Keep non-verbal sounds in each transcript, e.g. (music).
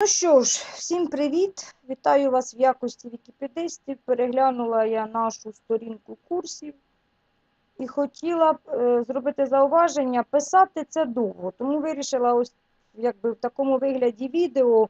Ну що ж, всім привіт! Вітаю вас в якості вікіпедистів. Переглянула я нашу сторінку курсів і хотіла б е, зробити зауваження. Писати це довго, тому вирішила ось якби в такому вигляді відео.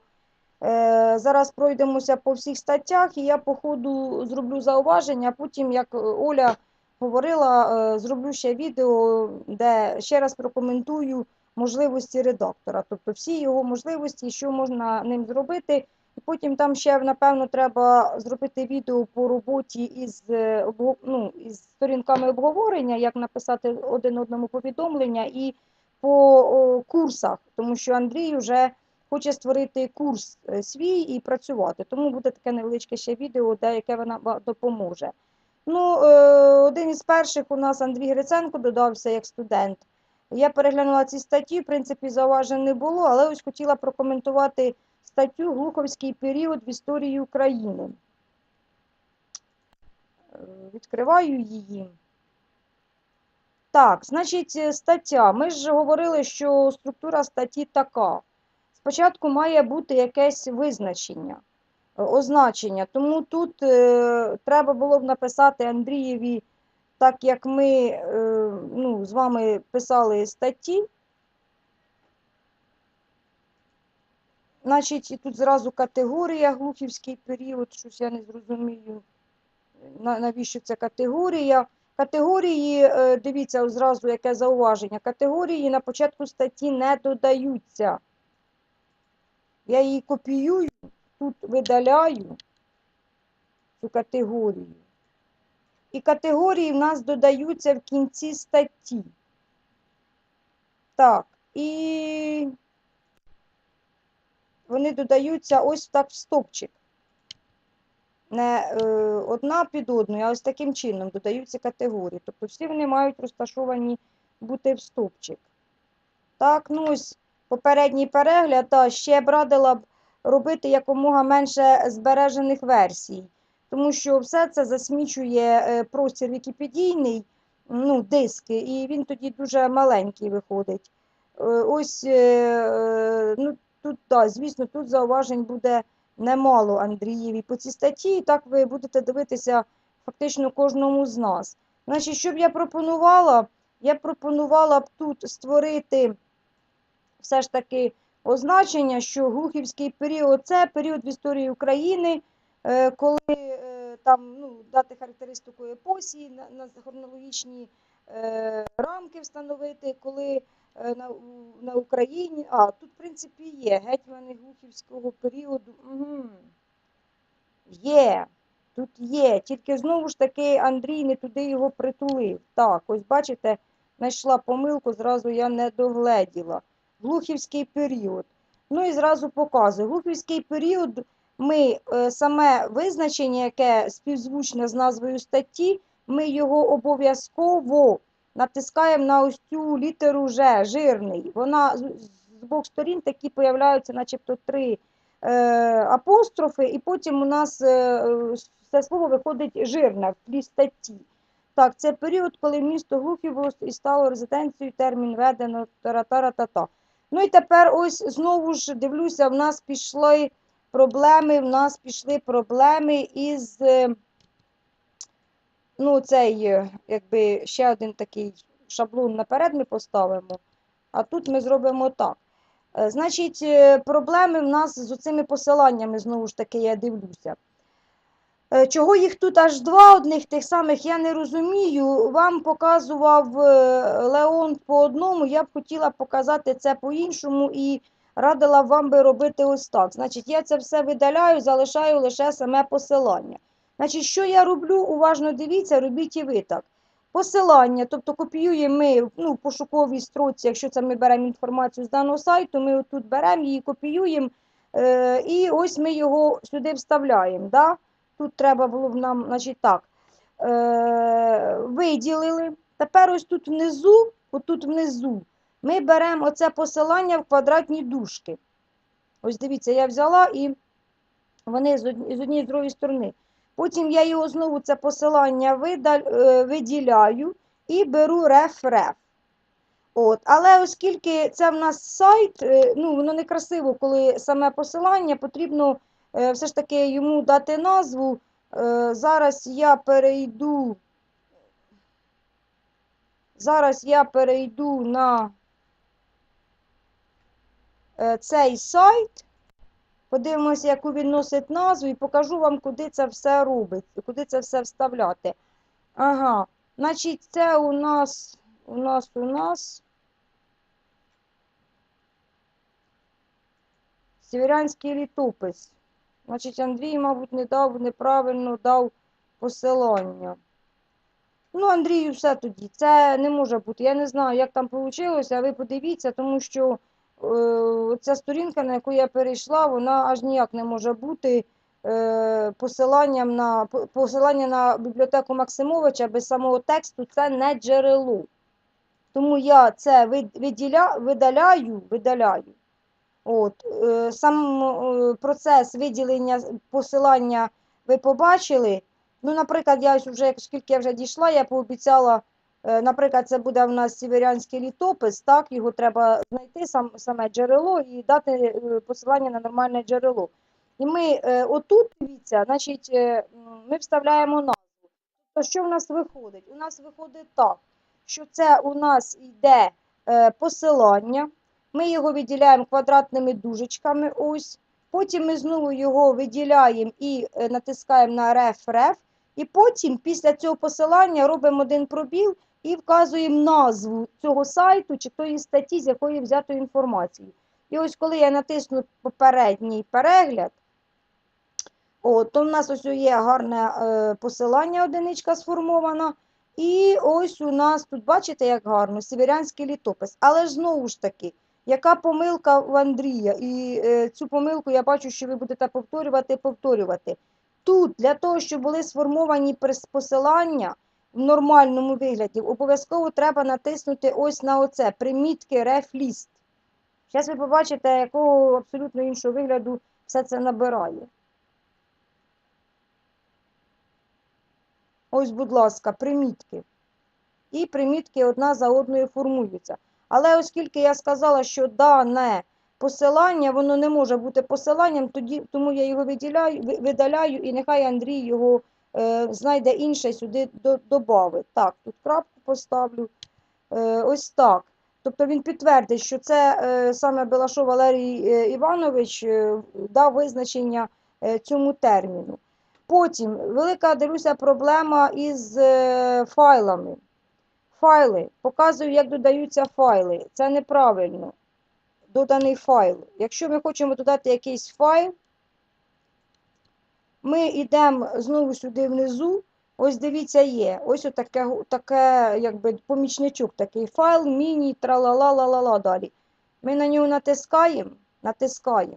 Е, зараз пройдемося по всіх статтях, і я по ходу зроблю зауваження. Потім, як Оля говорила, е, зроблю ще відео, де ще раз прокоментую можливості редактора, тобто всі його можливості, що можна ним зробити. І потім там ще, напевно, треба зробити відео по роботі із, е, ну, із сторінками обговорення, як написати один одному повідомлення, і по о, курсах, тому що Андрій вже хоче створити курс е, свій і працювати. Тому буде таке невеличке ще відео, де яке вона допоможе. Ну, е, один із перших у нас Андрій Гриценко додався як студент. Я переглянула ці статті, в принципі, зауважень не було, але ось хотіла прокоментувати статтю Глуховський період в історії України. Е, Відкриваю її. Так, значить, е, стаття. Ми ж говорили, що структура статті така. Спочатку має бути якесь визначення, е, означення. Тому тут е, треба було б написати Андрієві так як ми е, ну, з вами писали статті, значить, і тут зразу категорія глухівський період, щось я не зрозумію, навіщо це категорія. Категорії, е, дивіться, зразу яке зауваження. Категорії на початку статті не додаються. Я її копіюю, тут видаляю цю категорію. І категорії в нас додаються в кінці статті. Так, і вони додаються ось так в стопчик. Не е, одна під одною, а ось таким чином додаються категорії. Тобто всі вони мають розташовані бути в стопчик. Так, ну ось попередній перегляд, а ще б радила б робити якомога менше збережених версій тому що все це засмічує е, простір вікіпедійний, ну, диски, і він тоді дуже маленький виходить. Е, Ось, е, ну, тут, так, звісно, тут зауважень буде немало Андрієві по цій статті, і так ви будете дивитися фактично кожному з нас. Значить, що б я пропонувала? Я пропонувала б тут створити все ж таки означення, що глухівський період це період в історії України, коли е, там ну, дати характеристику епосі, на, на хронологічні е, рамки встановити, коли е, на, на Україні. А, тут, в принципі, є гетьмани глухівського періоду. Угу. Є. Тут є. Тільки знову ж таки Андрій не туди його притулив. Так, ось бачите, знайшла помилку, зразу я не догледіла. Глухівський період. Ну і зразу показую. Глухівський період ми е, саме визначення, яке співзвучне з назвою статті, ми його обов'язково натискаємо на ось цю літеру Ж, жирний. Вона з, двох сторін такі появляються, начебто три е, апострофи, і потім у нас е, це слово виходить жирне в тлі статті. Так, це період, коли місто Глухів і стало резиденцією, термін введено тара-тара-та-та. Ну і тепер ось знову ж дивлюся, в нас пішли проблеми, в нас пішли проблеми із, е, ну, цей, е, якби ще один такий шаблон наперед ми поставимо, а тут ми зробимо так. Е, Значить, проблеми в нас з цими посиланнями, знову ж таки, я дивлюся. Чого їх тут аж два одних тих самих, я не розумію. Вам показував Леон по одному, я б хотіла показати це по-іншому і радила вам би робити ось так. Значить, я це все видаляю, залишаю лише саме посилання. Значить, що я роблю? Уважно дивіться, робіть і ви так. Посилання, тобто копіюємо ми ну, в пошуковій строці, якщо це ми беремо інформацію з даного сайту, ми отут беремо її, копіюємо, е, і ось ми його сюди вставляємо. Да? Тут треба було б нам, значить так, е, виділили. Тепер ось тут внизу, отут внизу, ми беремо оце посилання в квадратні дужки. Ось дивіться, я взяла і вони з одні- з однієї з другої сторони. Потім я його знову це посилання е, виділяю і беру реф-реф. Але оскільки це в нас сайт, е, ну воно не красиво, коли саме посилання, потрібно е, все ж таки йому дати назву. Зараз я перейду. Зараз я перейду на цей сайт. Подивимося, яку він носить назву, і покажу вам, куди це все робить, куди це все вставляти. Ага, значить, це у нас, у нас, у нас. Сєвєрянський літопис. Значить, Андрій, мабуть, не дав, неправильно дав посилання. Ну, Андрію, все тоді. Це не може бути. Я не знаю, як там вийшло, а ви подивіться, тому що е, ця сторінка, на яку я перейшла, вона аж ніяк не може бути е, посиланням на посилання на бібліотеку Максимовича без самого тексту це не джерело. Тому я це виділя, видаляю, видаляю. От, е, сам е, процес виділення посилання ви побачили. Ну, наприклад, я вже, оскільки я вже дійшла, я пообіцяла, е, наприклад, це буде в нас сіверянський літопис, так, його треба знайти сам, саме джерело і дати е, посилання на нормальне джерело. І ми е, отут, дивіться, значить, е, ми вставляємо назву. То що в нас виходить? У нас виходить так, що це у нас йде е, посилання. Ми його виділяємо квадратними дужечками. Ось. Потім ми знову його виділяємо і е, натискаємо на реф-реф. І потім після цього посилання робимо один пробіл і вказуємо назву цього сайту чи тої статті, з якої взято інформацію. І ось коли я натисну попередній перегляд, о, то в нас ось є гарне е, посилання, одиничка сформована. І ось у нас тут, бачите, як гарно, сіверянський літопис. Але ж знову ж таки, яка помилка в Андрія? І е, цю помилку я бачу, що ви будете повторювати і повторювати. Тут для того, щоб були сформовані посилання в нормальному вигляді, обов'язково треба натиснути ось на оце примітки рефліст. Зараз ви побачите, якого абсолютно іншого вигляду все це набирає. Ось, будь ласка, примітки. І примітки одна за одною формуються. Але оскільки я сказала, що дане посилання, воно не може бути посиланням, тоді, тому я його виділяю, видаляю, і нехай Андрій його знайде інше сюди до. Так, тут крапку поставлю. Е, ось так. Тобто він підтвердить, що це е, саме Белашов Валерій е, Іванович е, дав визначення е, цьому терміну. Потім велика дивлюся проблема із е, файлами. Файли. Показую, як додаються файли. Це неправильно. Доданий файл. Якщо ми хочемо додати якийсь файл, ми йдемо знову сюди внизу. Ось дивіться, є. Ось таке, таке якби помічничок, такий файл, міні, тралала-ла-ла-ла далі. Ми на нього натискаємо, натискаємо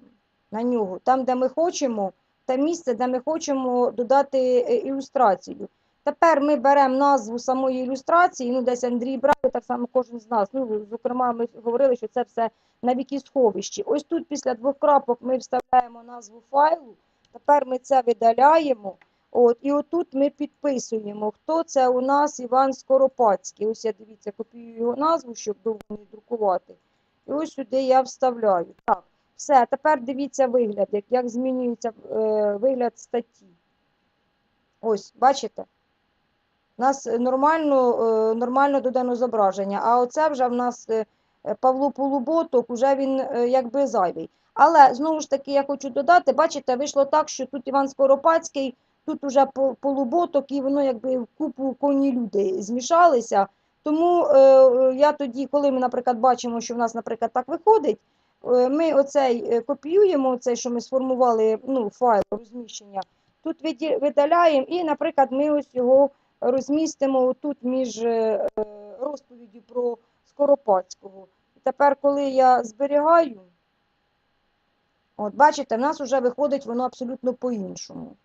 на нього, там, де ми хочемо, те місце, де ми хочемо додати е, ілюстрацію. Тепер ми беремо назву самої ілюстрації, ну десь Андрій брав, так само кожен з нас. Ну, зокрема, ми говорили, що це все на вікісховищі. Ось тут після двох крапок ми вставляємо назву файлу. Тепер ми це видаляємо. От, і отут ми підписуємо, хто це у нас Іван Скоропадський. Ось я дивіться, копіюю його назву, щоб довго не друкувати. І ось сюди я вставляю. Так, все, тепер дивіться вигляд, як, як змінюється е, вигляд статті. Ось, бачите? У нас нормально, е, нормально додано зображення, а оце вже в нас е, Павло Полуботок, уже він е, якби зайвий. Але знову ж таки я хочу додати, бачите, вийшло так, що тут Іван Скоропадський, тут уже По- Полуботок, і воно якби в купу коні люди змішалися. Тому е, я тоді, коли ми, наприклад, бачимо, що в нас, наприклад, так виходить, е, ми оцей е, копіюємо, оцей, що ми сформували, ну, файл розміщення, тут видаляємо, і, наприклад, ми ось його розмістимо тут між е, е, розповіддю про Скоропадського. Тепер, коли я зберігаю, от бачите, в нас вже виходить воно абсолютно по-іншому.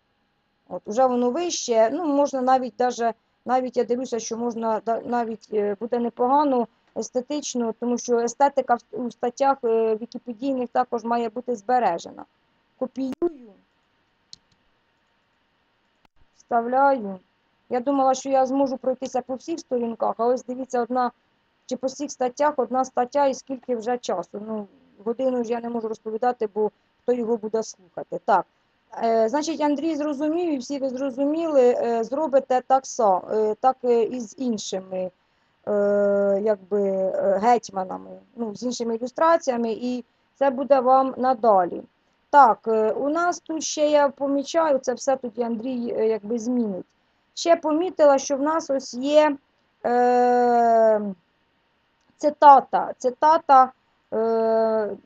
От, уже воно вище, ну, можна навіть даже, навіть я дивлюся, що можна навіть е, буде непогано естетично, тому що естетика у статтях е, вікіпедійних також має бути збережена. Копіюю, вставляю. Я думала, що я зможу пройтися по всіх сторінках, а ось дивіться, одна чи по всіх статтях одна стаття і скільки вже часу. Ну, годину ж я не можу розповідати, бо хто його буде слухати. Так. Е, значить, Андрій зрозумів, і всі ви зрозуміли, е, зробите так само, е, так е, і з іншими е, якби, е, гетьманами, ну, з іншими ілюстраціями, і це буде вам надалі. Так, е, у нас тут ще я помічаю, це все тоді Андрій е, якби змінить. Ще помітила, що в нас ось є е, цитата, цитата е,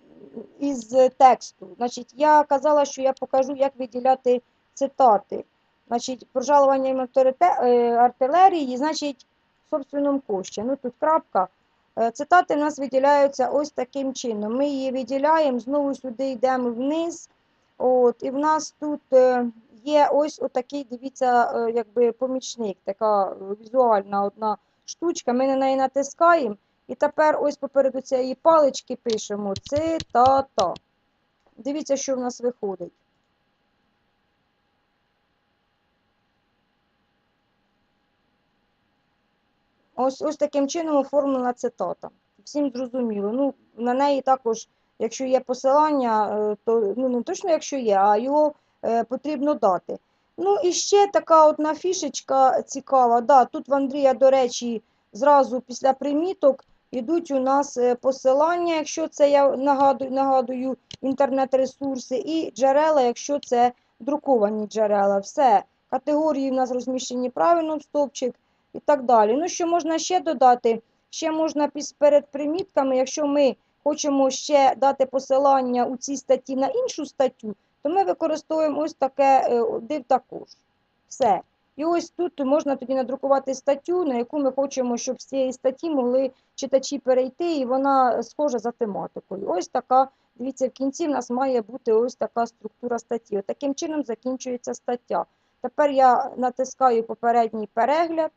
із тексту. Значить, я казала, що я покажу, як виділяти цитати. Значить, прожалуванням е, артилерії, значить, в собственному кошті. Ну, тут крапка. Е, Цитати в нас виділяються ось таким чином. Ми її виділяємо, знову сюди йдемо вниз. От, і в нас тут е, є ось отакий, дивіться, е, якби помічник, така е, візуальна одна штучка. Ми на неї натискаємо. І тепер ось попереду цієї палички пишемо цитата. Дивіться, що в нас виходить. Ось, ось таким чином оформлена цитата. Всім зрозуміло. Ну, на неї також, якщо є посилання, е, то ну, не точно, якщо є, а його е, потрібно дати. Ну і ще така одна фішечка цікава. Да, тут в Андрія, до речі, зразу після приміток йдуть у нас е, посилання, якщо це я нагадую, нагадую інтернет-ресурси, і джерела, якщо це друковані джерела. Все. Категорії в нас розміщені правильно в стовпчик і так далі. Ну, що можна ще додати? Ще можна перед примітками, якщо ми хочемо ще дати посилання у цій статті на іншу статтю, то ми використовуємо ось таке е, див також. Все. І ось тут можна тоді надрукувати статтю, на яку ми хочемо, щоб з цієї статті могли читачі перейти, і вона схожа за тематикою. Ось така, дивіться, в кінці в нас має бути ось така структура статті. От таким чином закінчується стаття. Тепер я натискаю попередній перегляд.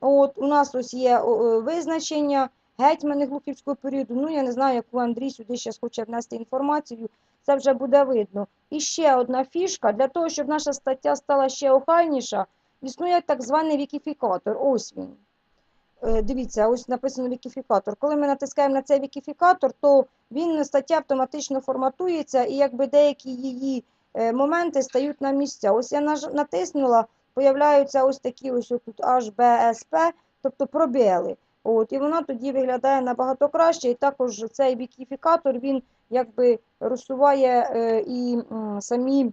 От, у нас ось є визначення гетьмани Глухівського періоду. Ну, я не знаю, яку Андрій сюди ще хоче внести інформацію. Це вже буде видно. І ще одна фішка. Для того, щоб наша стаття стала ще охайніша, існує так званий вікіфікатор. Ось він. Е, Дивіться, ось написано вікіфікатор. Коли ми натискаємо на цей вікіфікатор, то він стаття автоматично форматується, і якби деякі її е, моменти стають на місця. Ось я натиснула, появляються ось такі ось тут HBSP, тобто пробіли. От, і вона тоді виглядає набагато краще. І також цей вікіфікатор він якби розсуває е, і самі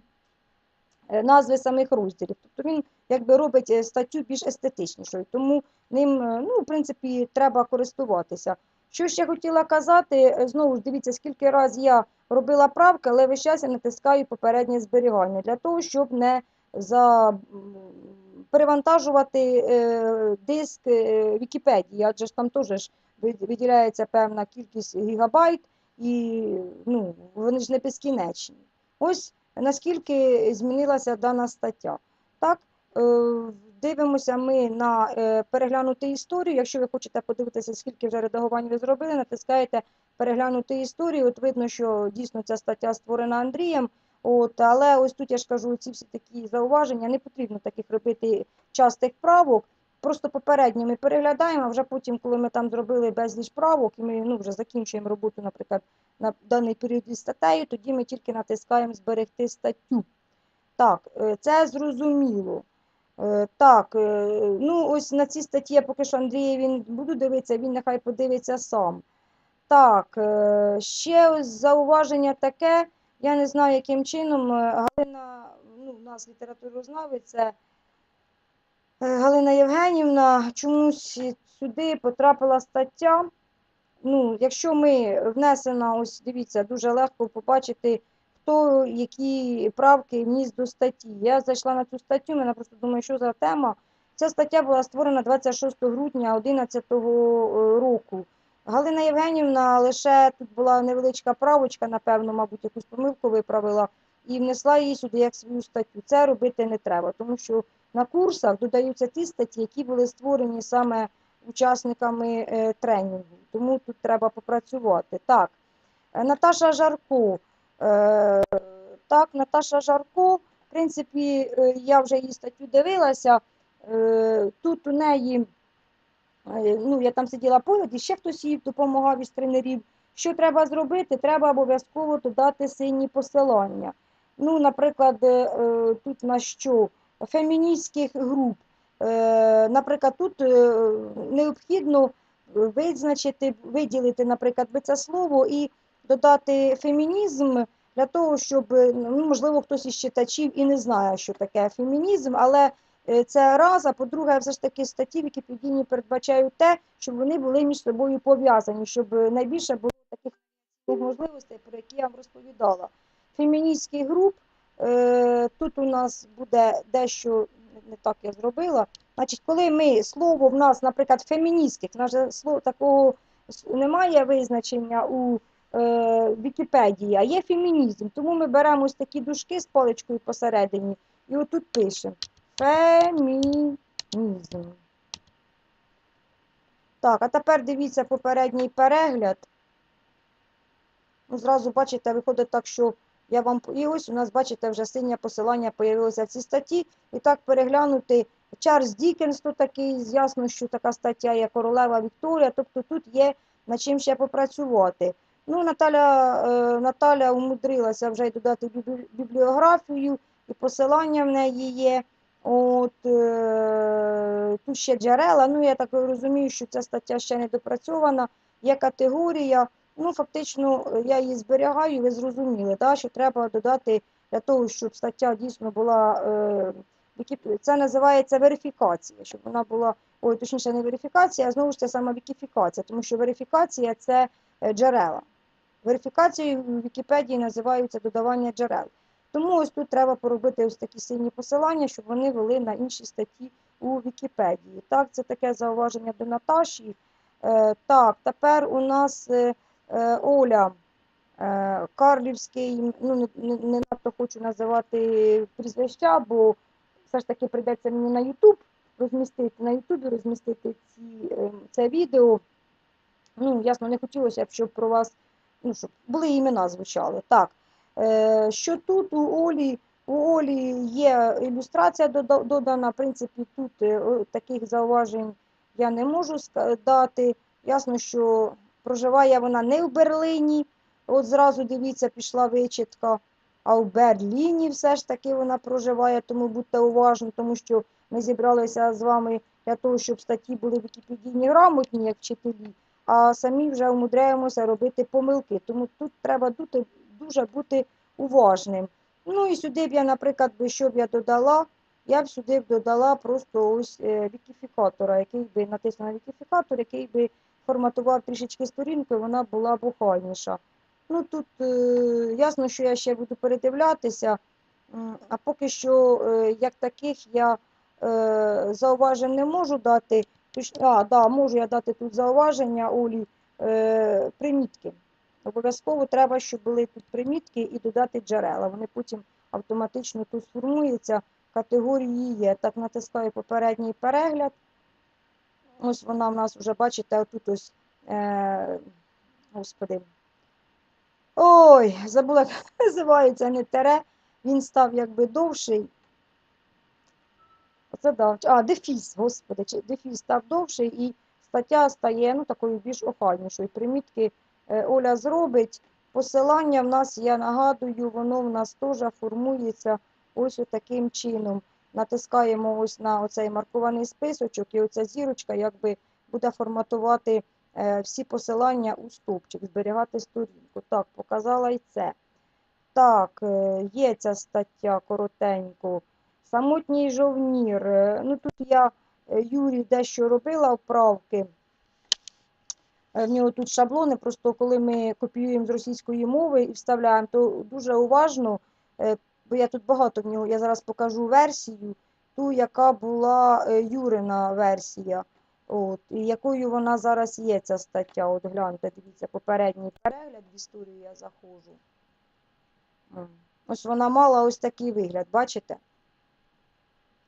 е, назви самих розділів. Тобто він якби робить е, статтю більш естетичнішою. Тому ним, ну, в принципі, треба користуватися. Що ще хотіла казати, знову ж дивіться, скільки разів я робила правки, але весь час я натискаю попереднє зберігання для того, щоб не за перевантажувати диск Вікіпедії, адже ж там теж виділяється певна кількість гігабайт, і ну, вони ж не безкінечні. Ось наскільки змінилася дана стаття. Так, е, дивимося ми на е, переглянути історію. Якщо ви хочете подивитися, скільки вже редагувань ви зробили, натискаєте переглянути історію. От видно, що дійсно ця стаття створена Андрієм. От, але ось тут я ж кажу, ці всі такі зауваження, не потрібно таких робити частих правок. Просто попередньо ми переглядаємо, а вже потім, коли ми там зробили безліч правок, і ми ну, вже закінчуємо роботу, наприклад, на даний період із статтею, тоді ми тільки натискаємо зберегти статтю. Так, е, це зрозуміло. Е, Так, е, ну ось на цій статті я поки що Андрія він буду дивитися, він нехай подивиться сам. Так, ще ось зауваження таке. Я не знаю, яким чином Галина, ну, у нас е, Галина Євгенівна, чомусь сюди потрапила стаття. Ну, якщо ми внесена, ось дивіться, дуже легко побачити, хто які правки вніс до статті. Я зайшла на цю статтю, мене просто думаю, що за тема. Ця стаття була створена 26 грудня 2011 року. Галина Євгенівна лише тут була невеличка правочка, напевно, мабуть, якусь помилку виправила і внесла її сюди як свою статтю. Це робити не треба, тому що на курсах додаються ті статті, які були створені саме учасниками е, тренінгу. Тому тут треба попрацювати. Так, е, Наташа Жарко. Е, так, Наташа Жарко, в принципі, я вже її статтю дивилася. Тут у неї Ну, я там сиділа поряд, і ще хтось їй допомагав із тренерів. Що треба зробити? Треба обов'язково додати сині посилання. Ну, наприклад, тут на що? Феміністських груп. Е, Наприклад, тут е, необхідно визначити, виділити, наприклад, це слово і додати фемінізм для того, щоб, ну, можливо, хтось із читачів і не знає, що таке фемінізм, але е, це раз, а по-друге, все ж таки статті Вікіпедійні передбачають те, щоб вони були між собою пов'язані, щоб найбільше було таких можливостей, про які я вам розповідала. Феміністських груп, тут у нас буде дещо не так я зробила. Значить, коли ми слово в нас, наприклад, феміністських, в нас слово такого немає визначення у е, Вікіпедії, а є фемінізм. Тому ми беремо ось такі дужки з паличкою посередині і отут пишемо фемінізм. Так, а тепер дивіться попередній перегляд. Ну, зразу бачите, виходить так, що я вам і ось у нас, бачите, вже синє посилання появилося в цій статті. І так переглянути Чарльз Дікенс, то такий, ясно, що така стаття є Королева Вікторія, тобто тут є над чим ще попрацювати. Ну, Наталя, е, Наталя умудрилася вже й додати бібліографію, і посилання в неї є. От, е, тут ще джерела. Ну, я так розумію, що ця стаття ще не допрацьована. Є категорія. Ну, фактично, е, я її зберігаю, ви зрозуміли, да, що треба додати для того, щоб стаття дійсно була. Е, це називається верифікація, щоб вона була, ой, точніше, не верифікація, а знову ж це саме вікіфікація, тому що верифікація це е, джерела. Верифікацією в Вікіпедії називаються додавання джерел. Тому ось тут треба поробити ось такі сині посилання, щоб вони вели на інші статті у Вікіпедії. Так, це таке зауваження до Наташі. Е, так, тепер у нас Оля е, Карлівський, ну не, надто хочу називати прізвища, бо все ж таки прийдеться мені на YouTube розмістити, на Ютубі розмістити ці, е, це відео. Ну, ясно, не хотілося б, щоб про вас, ну, щоб були імена звучали. Так, е, що тут у Олі, у Олі є ілюстрація додана, в принципі, тут е, таких зауважень я не можу дати. Ясно, що проживає вона не в Берлині, от зразу дивіться, пішла вичітка, а в Берліні все ж таки вона проживає, тому будьте уважні, тому що ми зібралися з вами для того, щоб статті були вікіпедійні грамотні, як вчителі, а самі вже умудряємося робити помилки. Тому тут треба дуже бути уважним. Ну і сюди б я, наприклад, що б я додала, я б сюди б додала просто ось е, вікіфікатора, який би натиснула вікіфікатор, який би форматував трішечки сторінку, і вона була б охайніша. Ну тут е, ясно, що я ще буду передивлятися, а поки що, е, як таких, я е, зауважень не можу дати. А, да, можу я дати тут зауваження Олі, е, примітки. Обов'язково треба, щоб були тут примітки і додати джерела. Вони потім автоматично тут сформуються. Категорії є. Так натискаю попередній перегляд. Ось вона в нас вже, бачите, отут ось, е, господи. Ой, забула, як (laughs) називається, не тере. Він став якби довший. Оце да. А, дефіс, господи, дефіс став довший і стаття стає ну, такою більш охайнішою. Примітки е, Оля зробить. Посилання в нас, я нагадую, воно в нас теж формується ось таким чином. Натискаємо ось на оцей маркований списочок, і оця зірочка якби буде форматувати е, всі посилання у стовпчик, зберігати сторінку. Так, показала і це. Так, е, є ця стаття коротенько. Самотній жовнір. Е, Ну тут я Юрій дещо робила вправки. В нього тут шаблони, просто коли ми копіюємо з російської мови і вставляємо, то дуже уважно, бо я тут багато в нього, я зараз покажу версію, ту, яка була е, Юрина версія. От, і якою вона зараз є, ця стаття. От гляньте, дивіться, попередній перегляд в історію я заходжу. Ось вона мала ось такий вигляд, бачите?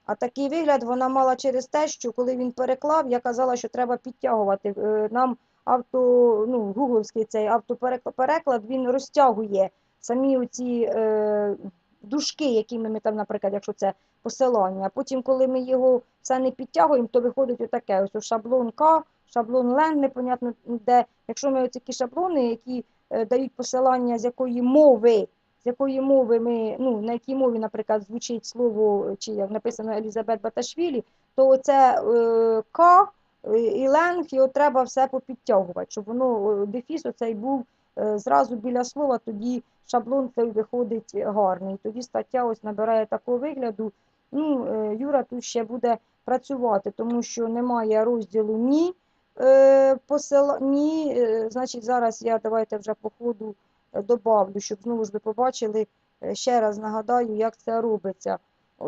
А такий вигляд вона мала через те, що коли він переклав, я казала, що треба підтягувати. Е, Нам авто, ну, гугловський цей автопереклад, він розтягує самі оці е, дужки, якими ми там, наприклад, якщо це посилання. Потім, коли ми його все не підтягуємо, то виходить отаке: ось шаблон К, шаблон лен, непонятно де. Якщо ми такі шаблони, які е, дають посилання, з якої мови, з якої мови ми, ну на якій мові, наприклад, звучить слово, чи як написано Елізабет Баташвілі, то оце е, К е, і ленг, його треба все попідтягувати, щоб воно е, дефіс оцей був зразу біля слова, тоді шаблон цей виходить гарний. Тоді стаття ось набирає такого вигляду. Ну, е, Юра тут ще буде працювати, тому що немає розділу ні е, посила, ні, е, значить, зараз я давайте вже по ходу е, добавлю, щоб знову ж ви побачили, е, ще раз нагадаю, як це робиться.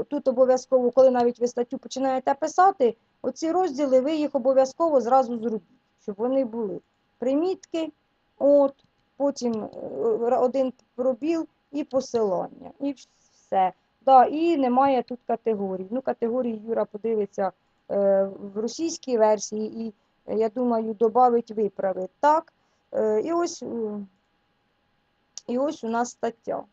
Тут обов'язково, коли навіть ви статтю починаєте писати, оці розділи ви їх обов'язково зразу зробіть, щоб вони були. Примітки, от, потім е, один пробіл і посилання. І все. Да, і немає тут категорій. Ну, категорії Юра подивиться е, в російській версії і, я думаю, додавить, виправить. Так. Е, і, ось, е, і ось у нас стаття.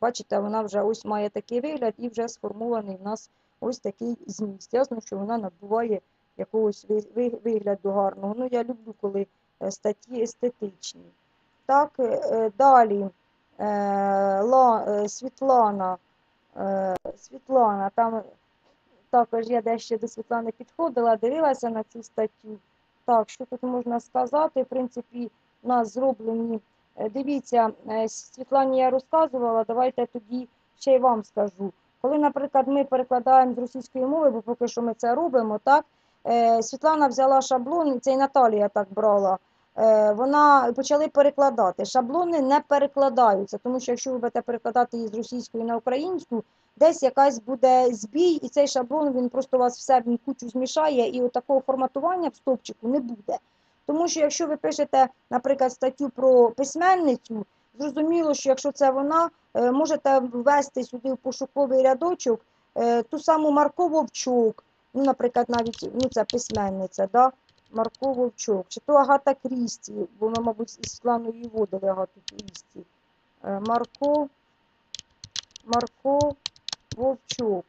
Бачите, вона вже ось має такий вигляд і вже сформований в нас ось такий зміст. Ясно, що вона набуває якогось ви- ви- вигляду гарного. Ну, я люблю, коли е, статті естетичні. Так, е, е, далі е, Світлана. Світлана, там також я дещо до Світлани підходила, дивилася на цю статтю. Так, що тут можна сказати? В принципі, у нас зроблені. Дивіться, Світлані я розказувала, давайте тоді ще й вам скажу. Коли, наприклад, ми перекладаємо з російської мови, бо поки що ми це робимо, так? Світлана взяла шаблон, це і Наталія так брала. Е, Вона почали перекладати. Шаблони не перекладаються, тому що якщо ви будете перекладати її з російської на українську, десь якась буде збій, і цей шаблон він просто вас все в кучу змішає, і от такого форматування в стовпчику не буде. Тому що якщо ви пишете, наприклад, статтю про письменницю, зрозуміло, що якщо це вона, е, можете ввести сюди в пошуковий рядочок е, ту саму Марко Вовчок, ну, наприклад, навіть ну, це письменниця, да? Марко Вовчок, чи то Агата Крісті, бо ми, мабуть, з Світланою водили Агату Крісті. Е, Марко, Марко Вовчок.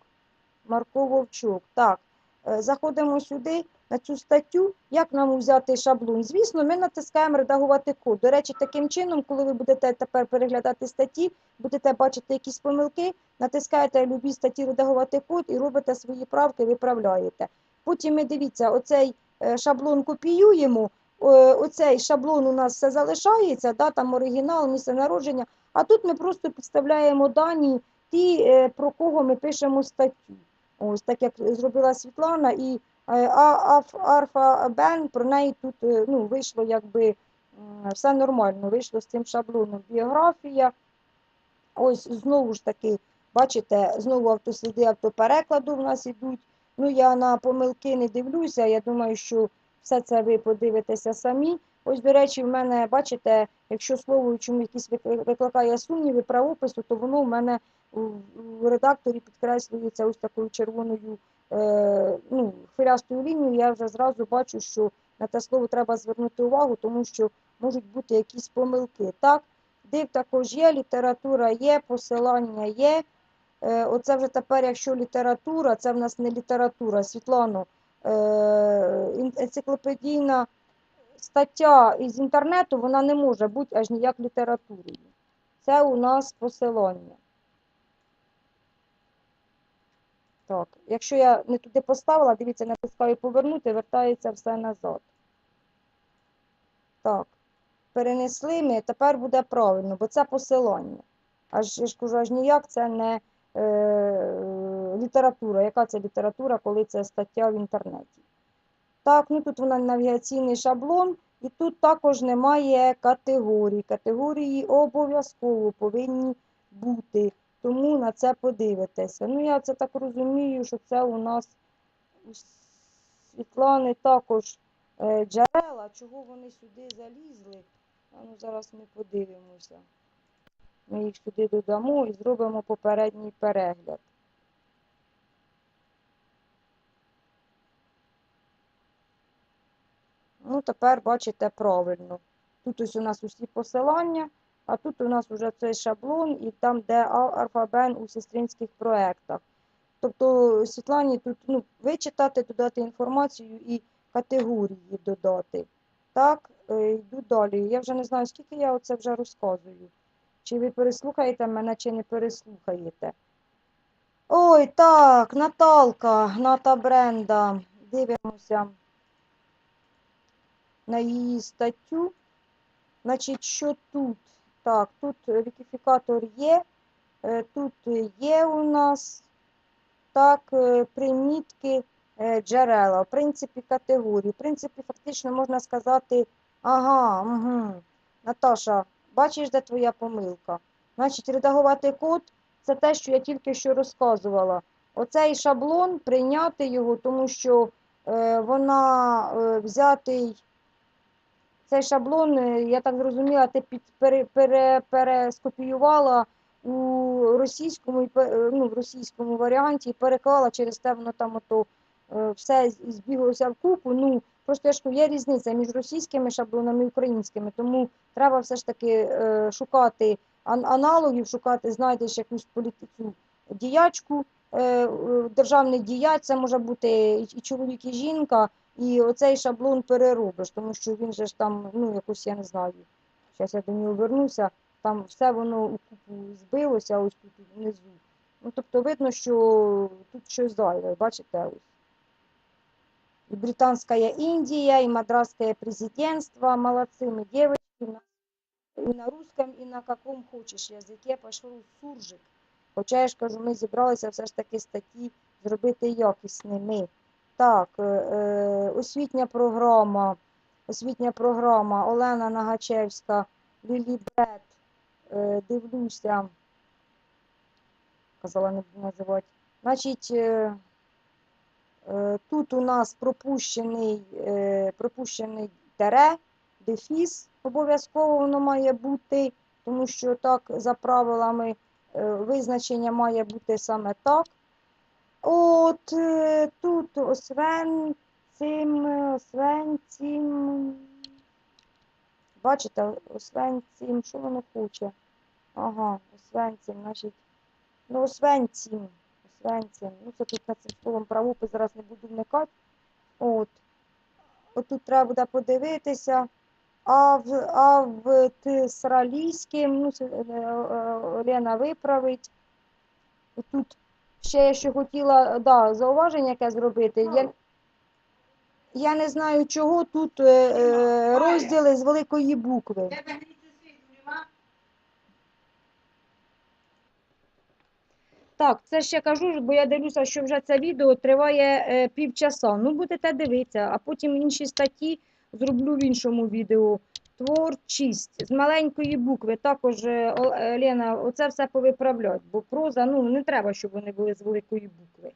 Марко Вовчок. Так, е, заходимо сюди на цю статтю. Як нам взяти шаблон? Звісно, ми натискаємо редагувати код. До речі, таким чином, коли ви будете тепер переглядати статті, будете бачити якісь помилки, натискаєте любі статті редагувати код і робите свої правки, виправляєте. Потім ми дивіться, оцей шаблон копіюємо. Е, Оцей шаблон у нас все залишається, да, там оригінал, місце народження. А тут ми просто підставляємо дані, ті, е, про кого ми пишемо статтю. Ось так як зробила Світлана, і е, Арфа Бен, про неї тут е, ну, вийшло якби все нормально, вийшло з цим шаблоном. Біографія. Ось знову ж таки, бачите, знову автосліди автоперекладу в нас ідуть. Ну, я на помилки не дивлюся, я думаю, що все це ви подивитеся самі. Ось, до речі, в мене, бачите, якщо слово чому якісь викликає сумніви правопису, то воно в мене в редакторі підкреслюється ось такою червоною е, ну, хвилястою лінією. Я вже зразу бачу, що на те слово треба звернути увагу, тому що можуть бути якісь помилки. Так, див також є, література є, посилання є. Е, Оце вже тепер, якщо література, це в нас не література. Світлано, е, енциклопедійна стаття із інтернету, вона не може бути аж ніяк літературою. Це у нас посилання. Так, якщо я не туди поставила, дивіться, натискаю повернути, вертається все назад. Так, перенесли ми, тепер буде правильно, бо це посилання. Аж я ж кажу, аж ніяк це не література. Яка це література, коли це стаття в інтернеті? Так, ну тут вона навігаційний шаблон, і тут також немає категорій. Категорії обов'язково повинні бути, тому на це подивитеся. Ну, я це так розумію, що це у нас у Світлани також е, джерела. Чого вони сюди залізли? Ну, зараз ми подивимося. Ми їх сюди додамо і зробимо попередній перегляд. Ну, тепер бачите правильно. Тут ось у нас усі посилання, А тут у нас вже цей шаблон і там, де алфабен у сестринських проєктах. Тобто Світлані тут ну, вичитати, додати інформацію і категорії додати. Так, е, йду далі. Я вже не знаю, скільки я оце вже розказую. Чи ви переслухаєте мене, чи не переслухаєте. Ой, так, Наталка, Ната Бренда. Дивимося на її статтю. Значить, що тут? Так, тут вікіфікатор є. Е, Тут є у нас так, е, примітки е, джерела, в принципі, категорії. В принципі, фактично можна сказати, ага, угу. Наташа, бачиш, де твоя помилка? Значить, редагувати код це те, що я тільки що розказувала. Оцей шаблон прийняти його, тому що е, вона е, взятий. Цей шаблон, е, я так зрозуміла, ти під, пере, пере, перескопіювала у російському, е, ну, в російському варіанті і переклала через те, воно там ото е, все збіглося в купу. Ну, просто я ж є різниця між російськими шаблонами і українськими, тому треба все ж таки е, шукати ан- аналогів, шукати, знайдеш якусь політичну діячку, е, е, державний діяч, це може бути і чоловік, і жінка, і оцей шаблон переробиш, тому що він же ж там, ну, якось я не знаю. Зараз я до нього вернуся, там все воно у купу збилося, ось тут внизу. Ну, тобто видно, що тут щось зайве, бачите, ось. І Британська Індія, і Мадрасське президентство, молодцы мы, девочки, на, і на русском, і на каком хочеш язике пішов суржик. Хоча я ж кажу, ми зібралися все ж таки статті зробити якісними. Так, е, е, освітня програма, освітня програма. Олена Нагачевська, Лілібет, е, дивлюся, казала не буду називати. Значить, е, тут у нас пропущений, е, пропущений тере, дефіс, обов'язково воно має бути, тому що так за правилами е, визначення має бути саме так. От е, тут Освенцим, Освенцим. Бачите, Освенцим, що воно хоче? Ага, Освенцим, значить. Ну, Освенцим, Освенцим. Ну, це тут над цим словом правопис зараз не буду вникати. От. От тут треба буде подивитися. А в, а в тисралійським, ну, е, е, Олена виправить. Тут ще я ще хотіла да, зауваження яке зробити. Я, я не знаю, чого тут е, е, розділи з великої букви. Так, це ще кажу, бо я дивлюся, що вже це відео триває е, півчаса. Ну, будете дивитися, а потім інші статті зроблю в іншому відео. Творчість з маленької букви. Також, е, е, Лена, оце все повиправлять, бо проза, ну, не треба, щоб вони були з великої букви.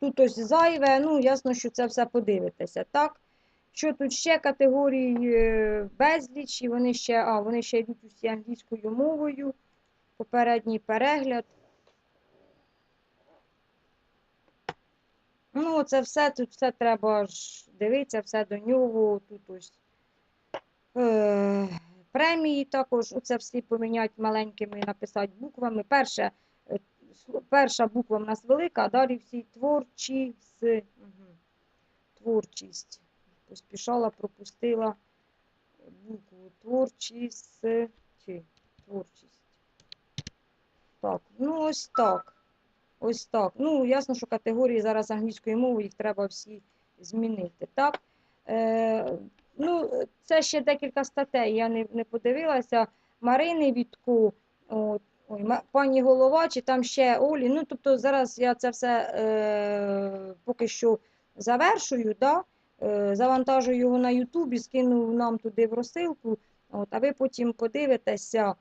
Тут ось зайве, ну, ясно, що це все подивитеся, так? Що тут ще категорії е, безліч, і вони ще, а, вони ще йдуть усі англійською мовою. Попередній перегляд. Ну, це все, тут все треба ж дивитися, все до нього. Тут ось е, премії також. Оце всі поміняти маленькими написати буквами. Перше, е, перша буква в нас велика, а далі всі творчі з угу. творчість. Поспішала, пропустила букву творчість чи творчість. Так, ну ось так. Ось так. Ну, ясно, що категорії зараз англійської мови, їх треба всі змінити. Так? Е, ну, це ще декілька статей, я не, не подивилася. Марини Вітко, от, ой, пані голова, чи там ще Олі. Ну, тобто зараз я це все е, поки що завершую, да? е, завантажую його на Ютубі, скину нам туди в розсилку, от, а ви потім подивитеся.